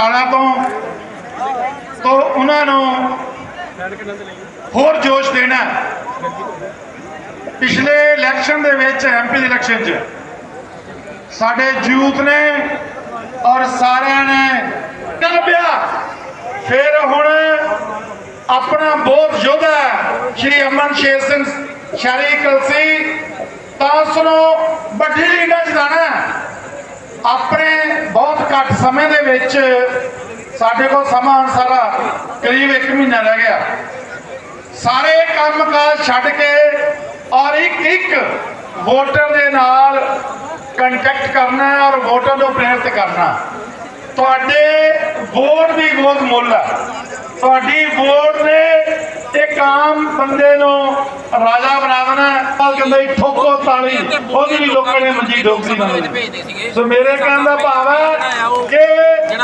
ਬਟਾਲਾ ਤੋਂ ਤੋਂ ਉਹਨਾਂ ਨੂੰ ਹੋਰ ਜੋਸ਼ ਦੇਣਾ ਪਿਛਲੇ ਇਲੈਕਸ਼ਨ ਦੇ ਵਿੱਚ ਐਮਪੀ ਦੇ ਇਲੈਕਸ਼ਨ 'ਚ ਸਾਡੇ ਯੂਥ ਨੇ ਔਰ ਸਾਰਿਆਂ ਨੇ ਕਲਪਿਆ ਫਿਰ ਹੁਣ ਆਪਣਾ ਬਹੁਤ ਯੋਧਾ ਸ਼੍ਰੀ ਅਮਨ ਸ਼ੇਰ ਸਿੰਘ ਸ਼ਾਰੀ ਕਲਸੀ। ਤਾਂ ਉਸ ਵੱਡੀ ਲੀਡਰ ਜਿਤਾਣਾ ਆਪਣੇ ਬਹੁਤ ਘੱਟ ਸਮੇਂ ਦੇ ਵਿੱਚ ਸਾਡੇ ਕੋਲ ਸਮਾਂ ਹੁਣ ਸਾਰਾ ਕਰੀਬ 1 ਮਹੀਨਾ ਰਹਿ ਗਿਆ। ਸਾਰੇ ਕੰਮਕਾਜ ਛੱਡ ਕੇ ਔਰ ਇੱਕ ਇੱਕ ਵੋਟਰ ਦੇ ਨਾਲ ਕੰਟੈਕਟ ਕਰਨਾ ਔਰ ਵੋਟਰ ਨੂੰ ਪ੍ਰੇਰਿਤ ਕਰਨਾ ਤੁਹਾਡੇ ਵੋਟ ਦੀ ਬਹੁਤ ਮੁੱਲ ਹੈ। ਤੁਹਾਡੀ ਵੋਟ ਨੇ ਇੱਕ ਆਮ ਬੰਦੇ ਨੂੰ ਰਾਜਾ ਬਣਾ ਦੇਣਾ ਕਹਿੰਦਾ ਠੋਕੋ ਤਾਲੀ। ਉਹਦੀ ਵੀ ਲੋਕਾਂ ਨੇ ਮੰਜੀ ਠੋਕਦੀ ਬੰਦੇ ਸੋ ਮੇਰੇ ਕਹਿਣ ਦਾ ਭਾਵ ਹੈ ਕਿ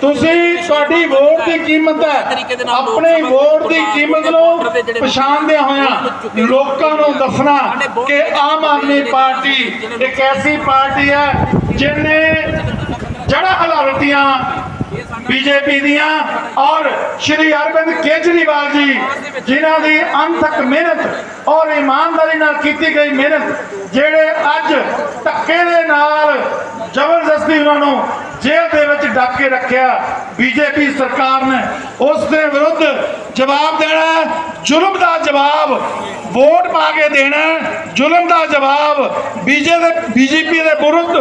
ਤੁਸੀਂ ਤੁਹਾਡੀ ਵੋਟ ਦੀ ਕੀਮਤ ਹੈ। ਆਪਣੀ ਵੋਟ ਦੀ ਕੀਮਤ ਨੂੰ ਪਛਾਣਦਿਆਂ ਹੋਇਆ ਲੋਕਾਂ ਨੂੰ ਦੱਸਣਾ ਕਿ ਆਮ ਆਦਮੀ ਪਾਰਟੀ ਇੱਕ ਐਸੀ ਪਾਰਟੀ ਹੈ ਜਿਹਨੇ ਜੜਾ ਹਲਾਰਤੀਆਂ ਬੀਜੇਪੀ ਦੀਆਂ ਔਰ ਸ਼੍ਰੀ ਅਰਵਿੰਦ ਕੇਜਰੀਵਾਲ ਜੀ, ਜਿਨ੍ਹਾਂ ਦੀ ਅੰਤਕ ਮਿਹਨਤ ਔਰ ਇਮਾਨਦਾਰੀ ਨਾਲ ਕੀਤੀ ਗਈ ਮਿਹਨਤ, ਜਿਹੜੇ ਅੱਜ ਧੱਕੇ ਦੇ ਨਾਲ ਜ਼ਬਰਦਸਤੀ ਉਹਨਾਂ ਨੂੰ ਜੇਲ੍ਹ ਦੇ ਵਿੱਚ ਡੱਕ ਕੇ ਰੱਖਿਆ ਬੀਜੇਪੀ ਸਰਕਾਰ ਨੇ। ਉਸ ਦੇ ਵਿਰੁੱਧ ਜਵਾਬ ਦੇਣਾ ਹੈ, ਜ਼ੁਲਮ ਦਾ ਜਵਾਬ ਵੋਟ ਪਾ ਕੇ ਦੇਣਾ ਜ਼ੁਲਮ ਦਾ ਜਵਾਬ ਬੀਜੇ ਦੇ ਬੀਜੇਪੀ ਦੇ ਵਿਰੁੱਧ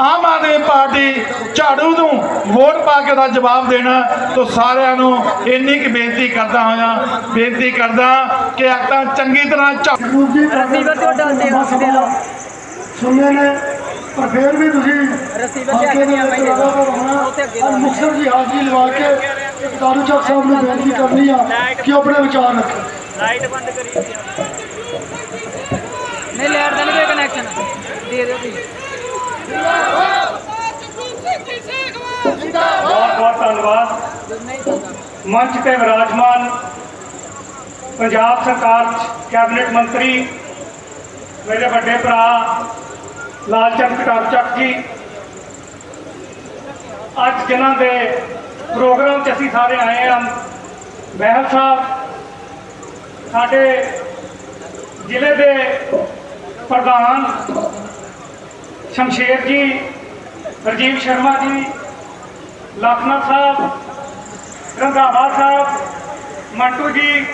ਆਮ ਆਦਮੀ ਪਾਰਟੀ ਝਾੜੂ ਨੂੰ ਵੋਟ ਪਾ ਕੇ ਦਾ ਜਵਾਬ ਦੇਣਾ ਤੋਂ ਸਾਰਿਆਂ ਨੂੰ ਇੰਨੀ ਕੁ ਬੇਨਤੀ ਕਰਦਾ ਹੋਇਆ ਬੇਨਤੀ ਕਰਦਾ ਕਿ ਆਪਾਂ ਚੰਗੀ ਤਰ੍ਹਾਂ ਝਾੜੂ ਦੇ ਲਓ ਸੁਣਿਆ ਨੇ ਪਰ ਫਿਰ ਵੀ ਤੁਸੀਂ ਰਿਸੀਵਰ ਤੇ ਅੱਗੇ ਨਹੀਂ ਆ ਭਾਈ ਲਗਾ ਕੇ ਰਹਿਣਾ ਔਰ ਮੁਕਤਸਰ ਦੀ ਹਾਜ਼ਰੀ ਲਵਾ ਕੇ ਦਾਰੂ ਚੱਕ ਸਾਹਿਬ ਨੂੰ ਬੇਨਤੀ ਕਰਨੀ ਆ ਕਿ ਉਹ ਆਪਣੇ ਵਿਚਾਰ ਰੱਖਣ ਲਾਈਟ ਬੰਦ ਕਰੀ ਨਹੀਂ ਲੈਟ ਦਾ ਨਹੀਂ ਕੋਈ ਕਨੈਕਸ਼ਨ ਦੇ ਦਿਓ ਤੁਸੀਂ ਬਹੁਤ ਬਹੁਤ ਧੰਨਵਾਦ ਮੰਚ ਤੇ ਵਿਰਾਜਮਾਨ ਪੰਜਾਬ ਸਰਕਾਰ 'ਚ ਕੈਬਨਿਟ ਮੰਤਰੀ ਮੇਰੇ ਵੱਡੇ ਭਰਾ ਲਾਲਚੰਦ ਕਟਾਰ ਚੱਕ ਜੀ ਅੱਜ ਜਿਨ੍ਹਾਂ ਦੇ ਪ੍ਰੋਗਰਾਮ 'ਚ ਅਸੀਂ ਸਾਰੇ ਆਏ ਹਾਂ, ਮਹਿਲ ਸਾਹਿਬ, ਸਾਡੇ ਜ਼ਿਲ੍ਹੇ ਦੇ ਪ੍ਰਧਾਨ ਸ਼ਮਸ਼ੇਰ ਜੀ, ਰਜੀਵ ਸ਼ਰਮਾ ਜੀ ਲਖਨਾ ਸਾਹਿਬ, ਰੰਧਾਵਾ ਸਾਹਿਬ, ਮੰਟੂ ਜੀ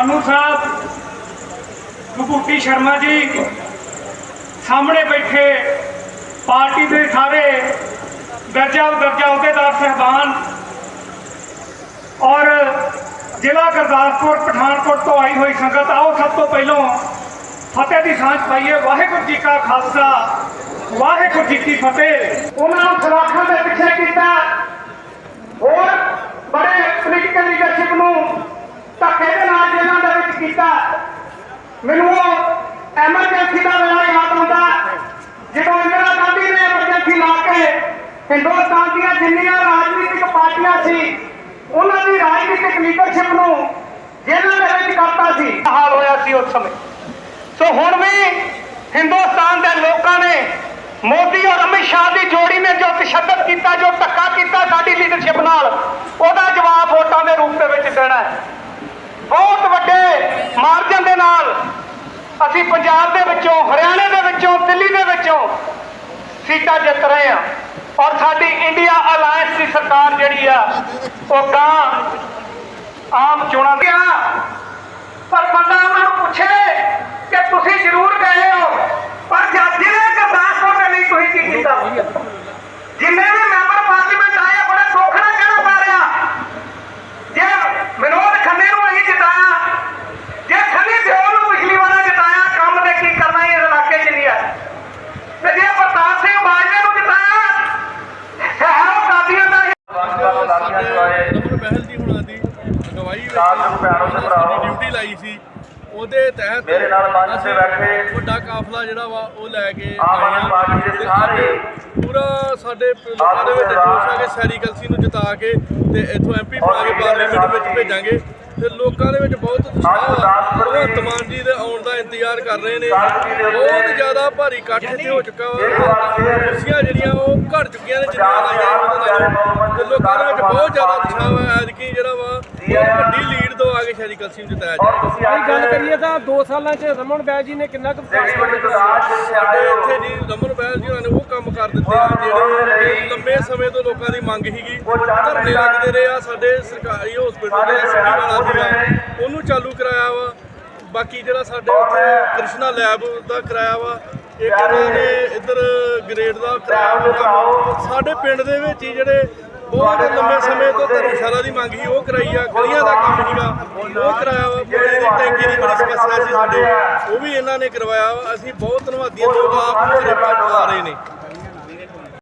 ਅਨੂ ਸਾਹਿਬ ਗੁਪੂਟੀ ਸ਼ਰਮਾ ਜੀ ਸਾਹਮਣੇ ਬੈਠੇ ਪਾਰਟੀ ਦੇ ਸਾਰੇ ਦਰਜਾ ਦਰਜਾ ਅਹੁਦੇਦਾਰ ਸਹਿਬਾਨ ਔਰ ਜ਼ਿਲ੍ਹਾ ਗੁਰਦਾਸਪੁਰ, ਪਠਾਨਕੋਟ ਤੋਂ ਆਈ ਹੋਈ ਸੰਗਤ, ਆਓ ਸਭ ਤੋਂ ਪਹਿਲਾਂ ਫਤਿਹ ਦੀ ਸਾਂਝ ਪਾਈਏ। ਵਾਹਿਗੁਰੂ ਜੀ ਕਾ ਖਾਲਸਾ, ਵਾਹਿਗੁਰੂ ਜੀ ਕੀ ਫਤਿਹ। ਉਹਨਾਂ ਨੂੰ ਸਲਾਖਾਂ ਦੇ ਪਿੱਛੇ ਕੀਤਾ। ਹੋਰ ਬੜੇ ਪੋਲੀਟੀਕਲ ਲੀਡਰਸ਼ਿਪ ਨੂੰ ਧੱਕੇ ਦੇ ਨਾਲ ਜੇਲ੍ਹਾਂ ਦੇ ਵਿੱਚ ਕੀਤਾ। ਮੈਨੂੰ ਉਹ ਐਮਰਜੈਂਸੀ ਦਾ ਵੇਲਾ ਯਾਦ ਆਉਂਦਾ ਜਦੋਂ ਇੰਦਰਾ ਗਾਂਧੀ ਨੇ ਐਮਰਜੈਂਸੀ ਲਾ ਕੇ ਹਿੰਦੁਸਤਾਨ ਦੀਆਂ ਜਿੰਨੀਆਂ ਰਾਜਨੀਤਿਕ ਪਾਰਟੀਆਂ ਸੀ, ਉਹਨਾਂ ਦੀ ਰਾਜਨੀਤਿਕ ਲੀਡਰਸ਼ਿਪ ਨੂੰ ਜੇਲ੍ਹਾਂ ਦੇ ਵਿੱਚ ਕਰਤਾ ਸੀ। ਹਾਲ ਹੋਇਆ ਸੀ ਉਸ ਸਮੇਂ? ਸੋ ਹੁਣ ਵੀ ਹਿੰਦੁਸਤਾਨ ਦੇ ਲੋਕਾਂ ਨੇ ਮੋਦੀ ਔਰ ਅਮਿਤ ਸ਼ਾਹ ਦੀ ਜੋੜੀ ਨੇ ਜੋ ਤਸ਼ੱਦਦ ਕੀਤਾ, ਜੋ ਧੱਕਾ ਕੀਤਾ ਸਾਡੀ ਲੀਡਰਸ਼ਿਪ ਨਾਲ, ਉਹਦਾ ਜਵਾਬ ਵੋਟਾਂ ਦੇ ਰੂਪ ਦੇ ਵਿੱਚ ਦੇਣਾ ਹੈ। ਬਹੁਤ ਵੱਡੇ ਮਾਰਜਨ ਦੇ ਨਾਲ ਅਸੀਂ ਪੰਜਾਬ ਦੇ ਵਿੱਚੋਂ, ਹਰਿਆਣੇ ਦੇ ਵਿੱਚੋਂ, ਦਿੱਲੀ ਦੇ ਵਿੱਚੋਂ ਸੀਟਾਂ ਜਿੱਤ ਰਹੇ ਹਾਂ। ਔਰ ਸਾਡੀ ਇੰਡੀਆ ਅਲਾਈਅੰਸ ਦੀ ਸਰਕਾਰ ਜਿਹੜੀ ਆ, ਉਹ ਕਾਂ ਆਮ ਚੋਣਾਂ ਦੀ ਆ। ਪਰ ਬੰਦਾ ਉਹਨਾਂ ਨੂੰ ਪੁੱਛੇ ਕਿ ਤੁਸੀਂ ਜ਼ਰੂਰ ਗਏ ਹੋ, ਪਰ ਜਦ ਜ਼ਿਲ੍ਹੇ ਗੁਰਦਾਸਪੁਰ ਦੇ ਲਈ ਤੁਸੀਂ ਕੀ ਕੀਤਾ? ਜਿੰਨੇ ਵੀ ਮੈਂਬਰ ਪਾਰਲੀਮੈਂਟ ਆਏ ਆ, ਬੜੇ ਦੁੱਖ ਨਾਲ ਕਹਿਣਾ ਪੈ ਰਿਹਾ ਜੇ ਵਿਨੋਦ ਖੰਨੇ ਨੂੰ ਅਸੀਂ ਜਿਤਾਇਆ ਜੇ ਖੰਨੇ ਦਿਓਲ ਨੂੰ ਪਿਛਲੀ ਵਾਰ ਜਿਤਾਇਆ ਕੰਮ ਦੇ ਕੀ ਕਰਨਾ ਇਸ ਇਲਾਕੇ 'ਚ ਨਹੀਂ ਹੈ ਤੇ ਜੇ ਪ੍ਰਤਾਪ ਸਿੰਘ ਬਾਜਵੇ ਨੂੰ ਜਿਤਾਇਆ ਹੈ ਉਹ ਕਾਦੀਆਂ ਦਾ ਹੀ ਨਮਨ ਮਹਿਲ ਦੀ ਹੁਣਾਂ ਦੀ ਅਗਵਾਈ ਵਿੱਚ ਲਾਈ ਸੀ ਉਹਦੇ ਤਹਿਤ ਮੇਰੇ ਨਾਲ ਮੰਚ ਤੇ ਬੈਠੇ। ਵੱਡਾ ਕਾਫਲਾ ਜਿਹੜਾ ਵਾ ਉਹ ਲੈ ਕੇ ਆਏ ਤੇ ਸਾਰੇ ਪੂਰਾ ਸਾਡੇ ਲੋਕਾਂ ਦੇ ਵਿੱਚ ਜੋਸ਼ ਆ ਕੇ ਸੈਰੀ ਕਲਸੀ ਨੂੰ ਜਿਤਾ ਕੇ ਤੇ ਇੱਥੋਂ ਐਮਪੀ ਬਣਾ ਕੇ ਪਾਰਲੀਮੈਂਟ ਵਿੱਚ ਭੇਜਾਂਗੇ। ਤੇ ਲੋਕਾਂ ਦੇ ਵਿੱਚ ਬਹੁਤ ਉਤਸ਼ਾਹ ਆ ਭਗਵੰਤ ਮਾਨ ਜੀ ਦੇ ਆਉਣ ਦਾ ਇੰਤਜ਼ਾਰ ਕਰ ਰਹੇ ਨੇ। ਬਹੁਤ ਜ਼ਿਆਦਾ ਭਾਰੀ ਇਕੱਠ ਇੱਥੇ ਹੋ ਚੁੱਕਾ ਵਾ। ਕੁਰਸੀਆਂ ਜਿਹੜੀਆਂ ਉਹ ਘਟ ਚੁੱਕੀਆਂ ਨੇ ਜਿੰਨੀਆਂ ਲਾਈਆਂ ਉਹਦੇ ਨਾਲ। ਤੇ ਲੋਕਾਂ ਦੇ ਵਿੱਚ ਬਹੁਤ ਜ਼ਿਆਦਾ ਉਤਸ਼ਾਹ ਹੈ ਐਤਕੀ ਜਿਹੜਾ ਵਾ ਬਹੁਤ ਵੱਡੀ ਲੀਡ ਕਲਸੀ ਨੂੰ ਜਿਤਾਇਆ ਜਾਏਗਾ ਇਹ ਗੱਲ ਕਰੀਏ ਤਾਂ 2 ਸਾਲਾਂ 'ਚ ਰਮਨ ਬੈਜ ਜੀ ਨੇ ਕਿੰਨਾ ਕੁ ਵਿਕਾਸ ਕੀਤਾ ਸਾਡੇ ਇੱਥੇ ਜੀ ਰਮਨ ਬੈਲ ਜੀ ਹੋਰਾਂ ਨੇ ਉਹ ਕੰਮ ਕਰ ਦਿੱਤੇ ਆ ਜਿਹੜੇ ਲੰਮੇ ਸਮੇਂ ਤੋਂ ਲੋਕਾਂ ਦੀ ਮੰਗ ਸੀਗੀ। ਧਰਨੇ ਲੱਗਦੇ ਰਹੇ ਆ ਸਾਡੇ ਸਰਕਾਰੀ ਹਸਪੀਟਲ ਜਿਹੜਾ ਸਿਟੀ ਵਾਲਾ ਸੀਗਾ। ਉਹਨੂੰ ਚਾਲੂ ਕਰਾਇਆ ਵਾ। ਬਾਕੀ ਜਿਹੜਾ ਸਾਡੇ ਉੱਥੇ ਕ੍ਰਿਸ਼ਨਾ ਲੈਬ ਦਾ ਕਰਾਇਆ ਵਾ ਇੱਕ ਇਹਨਾਂ ਨੇ ਇੱਧਰ ਗ੍ਰੇਡ ਦਾ ਕਰਾਇਆ ਵਾ ਕੰਮ। ਸਾਡੇ ਪਿੰਡ ਦੇ ਵਿੱਚ ਹੀ ਜਿਹੜੇ ਬਹੁਤ ਲੰਮੇ ਸਮੇਂ ਤੋਂ ਧਰਮਸ਼ਾਲਾ ਦੀ ਮੰਗ ਸੀ, ਉਹ ਕਰਾਈ ਆ, ਗਲੀਆਂ ਦਾ ਕੰਮ ਸੀਗਾ ਉਹ ਕਰਾਇਆ ਵਾ ਪਾਣੀ ਦੀ ਟੈਂਕੀ ਦੀ ਬੜੀ ਸਮੱਸਿਆ ਸੀ ਸਾਡੇ। ਉਹ ਵੀ ਇਹਨਾਂ ਨੇ ਕਰਵਾਇਆ ਵਾ। ਅਸੀਂ ਬਹੁਤ ਧੰਨਵਾਦੀ ਹਾਂ ਲੋਕ ਆਪ ਨੂੰ ਘਰੇ ਆ ਰਹੇ ਨੇ।